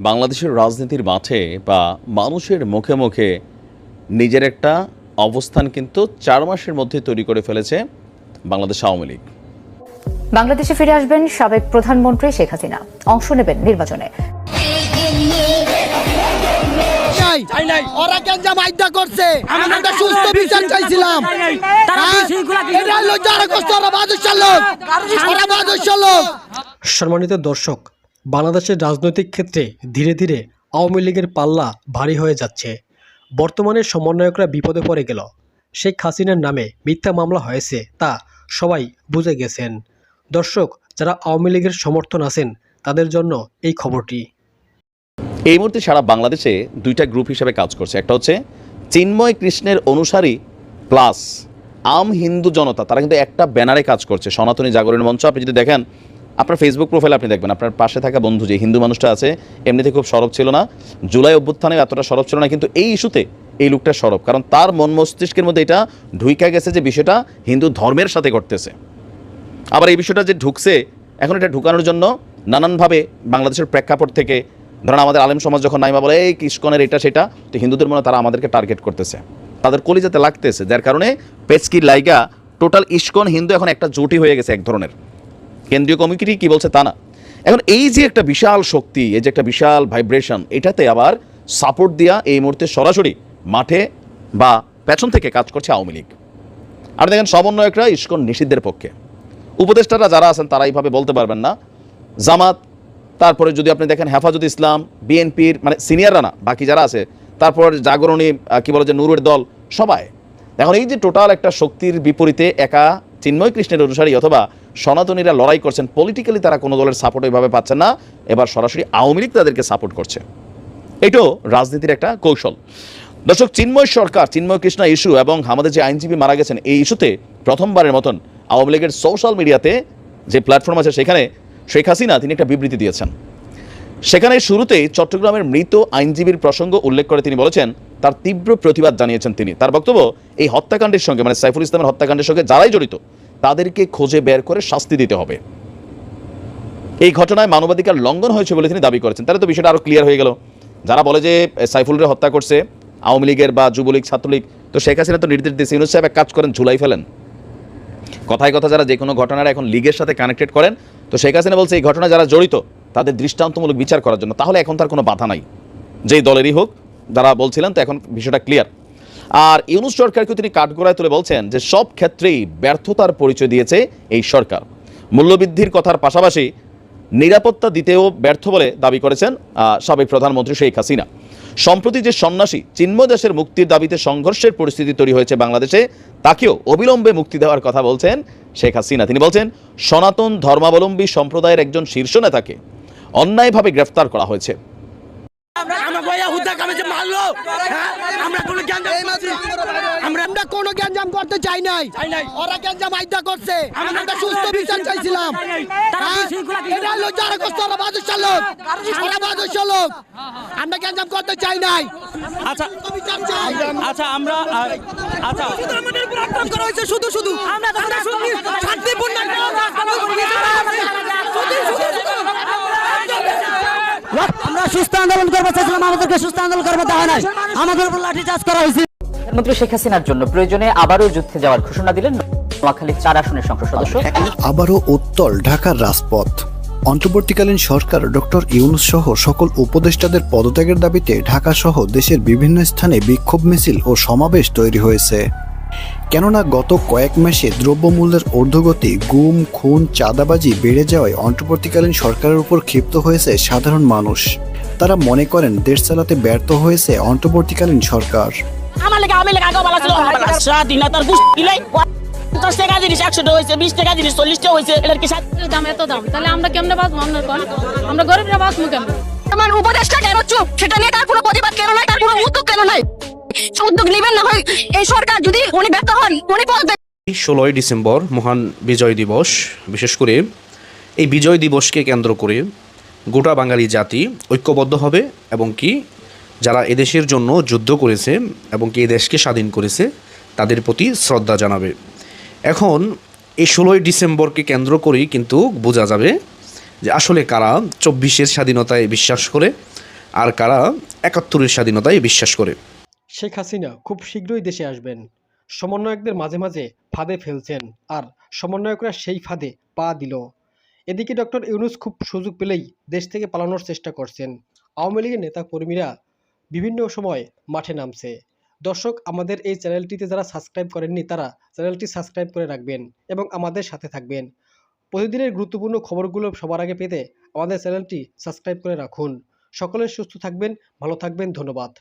বাংলাদেশের রাজনীতির মাঠে বা মানুষের মুখে মুখে নিজের একটা অবস্থান কিন্তু চার মাসের মধ্যে তৈরি করে ফেলেছে বাংলাদেশ আওয়ামী লীগ। বাংলাদেশে ফিরে আসবেন সাবেক প্রধানমন্ত্রী শেখ হাসিনা। অংশ নেবেন নির্বাচনে। ওরা গেঞ্জাম আইডা করছে। আমরা একটা সুস্থ বিচার চাইছিলাম। হ্যাঁ? এটা হলো যারা করছে। ওরা বাদশাহ লোক। ওরা বাদশাহ লোক। সম্মানিত দর্শক বাংলাদেশের রাজনৈতিক ক্ষেত্রে ধীরে ধীরে আওয়ামী লীগের পাল্লা ভারী হয়ে যাচ্ছে। বর্তমানে সমন্বয়করা বিপদে পড়ে গেল। শেখ হাসিনার নামে মিথ্যা মামলা হয়েছে তা সবাই বুঝে গেছেন। দর্শক, যারা আওয়ামী লীগের সমর্থন আছেন, তাদের জন্য এই খবরটি। এই মুহূর্তে সারা বাংলাদেশে দুইটা গ্রুপ হিসেবে কাজ করছে। একটা হচ্ছে চিন্ময় কৃষ্ণের অনুসারী প্লাস আম হিন্দু জনতা। তারা কিন্তু একটা ব্যানারে কাজ করছে। সনাতনী জাগরণ মঞ্চ। আপনি যদি দেখেন আপনার ফেসবুক প্রোফাইল আপনি দেখবেন। আপনার পাশে থাকা বন্ধু যে হিন্দু মানুষটা আছে, এমনিতে খুব সরব ছিল না। জুলাই অভ্যুত্থানে এতটা সরব ছিল না, কিন্তু এই ইস্যুতে এই লোকটা সরব। কারণ তার মন মস্তিষ্কের মধ্যে এটা ঢুইকা গেছে যে বিষয়টা হিন্দু ধর্মের সাথে ঘটতেছে। আবার এই বিষয়টা যে ঢুকছে, এখন এটা ঢুকানোর জন্য নানানভাবে বাংলাদেশের প্রেক্ষাপট থেকে, ধরেন আমাদের আলেম সমাজ যখন নাইমা বলে, এই কিসকনের এটা সেটা, তো হিন্দুদের মনে তারা আমাদেরকে টার্গেট করতেছে। তাদের কলিজাতে লাগতেছে, যার কারণে পেচকি লাইগা টোটাল ইস্কন হিন্দু এখন একটা জোটই হয়ে গেছে এক ধরনের। কেন্দ্রীয় কমিটি কি বলছে তা না। এখন এই যে একটা বিশাল শক্তি, এই যে একটা বিশাল ভাইব্রেশন এটাতে আবার সাপোর্ট দেওয়া এই মুহূর্তে সরাসরি মাঠে বা পেছন থেকে কাজ করছে আওয়ামী লীগ। আর দেখেন সমন্বয়করা ইস্কন নিষিদ্ধের পক্ষে। উপদেষ্টারা যারা আছেন তারা এইভাবে বলতে পারবেন না। জামাত, তারপরে যদি আপনি দেখেন হেফাজত ইসলাম, বিএনপির মানে সিনিয়ররা না, বাকি যারা আছে, তারপর জাগরণী কি বলে যে নুরের দল, সবাই। এখন এই যে টোটাল একটা শক্তির বিপরীতে একা চিন্ময় কৃষ্ণের অনুসারী অথবা সনাতনীরা লড়াই করছেন পলিটিক্যালি তারা কোনো দলের সাপোর্ট ওইভাবে পাচ্ছেন না। এবার সরাসরি আওয়ামী লীগ তাদেরকে সাপোর্ট করছে। এটাও রাজনীতির একটা কৌশল। দর্শক, চিন্ময় সরকার, চিন্ময় কৃষ্ণ ইস্যু এবং আমাদের যে আইনজীবী মারা গেছেন, এই ইস্যুতে প্রথমবারের মতন আওয়ামী লীগের সোশ্যাল মিডিয়াতে যে প্ল্যাটফর্ম আছে সেখানে শেখ হাসিনা, তিনি একটা বিবৃতি দিয়েছেন। সেখানে শুরুতেই চট্টগ্রামের মৃত আইনজীবীর প্রসঙ্গ উল্লেখ করে তিনি বলেছেন তার তীব্র প্রতিবাদ জানিয়েছেন তিনি। তার বক্তব্য, এই হত্যাকাণ্ডের সঙ্গে মানে সাইফুল ইসলামের হত্যাকাণ্ডের সঙ্গে যারাই জড়িত, তাদেরকে খুঁজে বের করে শাস্তি দিতে হবে। এই ঘটনায় মানবাধিকার লঙ্ঘন হয়েছে বলে তিনি দাবি করেছেন। তাহলে তো বিষয়টা আরও ক্লিয়ার হয়ে গেল। যারা বলে যে সাইফুলরে হত্যা করছে, আওয়ামী লীগের বা যুবলীগ, ছাত্রলীগ, তো শেখ হাসিনা তো নির্দেশ দিয়েছে। ইউনুস সাহেব এক কাজ করেন, ঝুলাই ফেলেন। কথায় কথা যারা যে কোনো ঘটনার এখন লীগের সাথে কানেক্টেড করেন, তো শেখ হাসিনা বলছে, এই ঘটনা যারা জড়িত, তাদের দৃষ্টান্তমূলক বিচার করার জন্য। তাহলে এখন তার কোনো বাধা নাই। যেই দলেরই হোক যারা বলছিলেন, তো এখন বিষয়টা ক্লিয়ার আর ইউনুস সরকারকে তিনি কাঠগড়ায় তুলে বলছেন যে সব ক্ষেত্রেই ব্যর্থতার পরিচয় দিয়েছে এই সরকার। মূল্যবৃদ্ধির কথার পাশাপাশি নিরাপত্তা দিতেও ব্যর্থ বলে দাবি করেছেন সাবেক প্রধানমন্ত্রী শেখ হাসিনা। সম্প্রতি যে সন্ন্যাসী চিন্ময় দেশের মুক্তির দাবিতে সংঘর্ষের পরিস্থিতি তৈরি হয়েছে বাংলাদেশে, তাকেও অবিলম্বে মুক্তি দেওয়ার কথা বলছেন শেখ হাসিনা। তিনি বলছেন, সনাতন ধর্মাবলম্বী সম্প্রদায়ের একজন শীর্ষ নেতাকে অন্যায়ভাবে গ্রেফতার করা হয়েছে। হুদা কামে মারলো হ্যাঁ? আমরা কোনো গ্যাঞ্জাম আমরা আমরা কোনো গ্যাঞ্জাম করতে চাই নাই। ওরা গ্যাঞ্জাম আইডা করছে। আমরা সুস্থ বিচার চাইছিলাম। হ্যাঁ? এটা হলো যারা করছে ওরা বাদশাহ লোক। ওরা বাদশাহ লোক। আমরা গ্যাঞ্জাম করতে চাই নাই। আচ্ছা। আচ্ছা আমরা আচ্ছা। আমাদের উপর আক্রমণ করা হয়েছে শুধু শুধু। আমরা শান্তিপূর্ণ আমরা সুস্থ আন্দোলন করব চাইছিলাম আমাদেরকে সুস্থ আন্দোলন করব দেওয়া নাই। আমাদের উপর লাঠি চার্জ করা হয়েছে। প্রধানমন্ত্রী শেখ হাসিনার জন্য প্রয়োজনে আবারও যুদ্ধে যাওয়ার ঘোষণা দিলেন নোয়াখালী চার আসনের সংসদ সদস্য। আবারও উত্তল ঢাকার রাজপথ। অন্তর্বর্তীকালীন সরকার ডক্টর ইউনুস সহ সকল উপদেষ্টাদের পদত্যাগের দাবিতে ঢাকা সহ দেশের বিভিন্ন স্থানে বিক্ষোভ মিছিল ও সমাবেশ তৈরি হয়েছে। কেননা গত কয়েক মাসে দ্রব্যমূল্যের ঊর্ধ্বগতি গুম খুন চাঁদাবাজি বেড়ে যাওয়ায় অন্তর্বর্তীকালীন সরকারের উপর ক্ষিপ্ত হয়েছে সাধারণ মানুষ। তারা মনে করেন দেশ চালাতে ব্যর্থ হয়েছে অন্তর্বর্তীকালীন সরকার। আমার লেগে আমি লেগে আগে বলা ছিল স্বাধীনতার গুলাই দশ টাকা জিনিস একশো টাকা হয়েছে বিশ টাকা জিনিস চল্লিশ টাকা হয়েছে এটার কি দাম এত দাম। তাহলে আমরা কেমনে বাঁচবো? আপনার আমরা গরিবরা বাঁচবো কেমন? আমার উপদেশটা কেন চুপ? সেটা নিয়ে তার কোনো প্রতিবাদ কেন নাই তার কোনো উদ্যোগ কেন নাই? উদ্যোগ নেবেন না হয় এই সরকার যদি উনি ব্যর্থ হন উনি বলবেন ষোলোই ডিসেম্বর মহান বিজয় দিবস। বিশেষ করে এই বিজয় দিবসকে কেন্দ্র করে গোটা বাঙালি জাতি ঐক্যবদ্ধ হবে এবং কি যারা এদেশের জন্য যুদ্ধ করেছে এবং কি দেশকে স্বাধীন করেছে, তাদের প্রতি শ্রদ্ধা জানাবে। এখন এই ষোলোই ডিসেম্বরকে কেন্দ্র করেই কিন্তু বোঝা যাবে যে আসলে কারা চব্বিশের স্বাধীনতায় বিশ্বাস করে আর কারা একাত্তরের স্বাধীনতায় বিশ্বাস করে। শেখ হাসিনা খুব শীঘ্রই দেশে আসবেন। সমন্বয়কদের মাঝে মাঝে ফাঁদে ফেলছেন আর সমন্বয়করা সেই ফাঁদে পা দিল। এদিকে ডক্টর ইউনুস খুব সুযোগ পেলেই দেশ থেকে পালানোর চেষ্টা করছেন। আওয়ামী লীগের নেতা কর্মীরা বিভিন্ন সময় মাঠে নামছে। দর্শক, আমাদের এই চ্যানেলটিতে যারা সাবস্ক্রাইব করেননি, তারা চ্যানেলটি সাবস্ক্রাইব করে রাখবেন এবং আমাদের সাথে থাকবেন। প্রতিদিনের গুরুত্বপূর্ণ খবরগুলো সবার আগে পেতে আমাদের চ্যানেলটি সাবস্ক্রাইব করে রাখুন। সকলে সুস্থ থাকবেন, ভালো থাকবেন, ধন্যবাদ।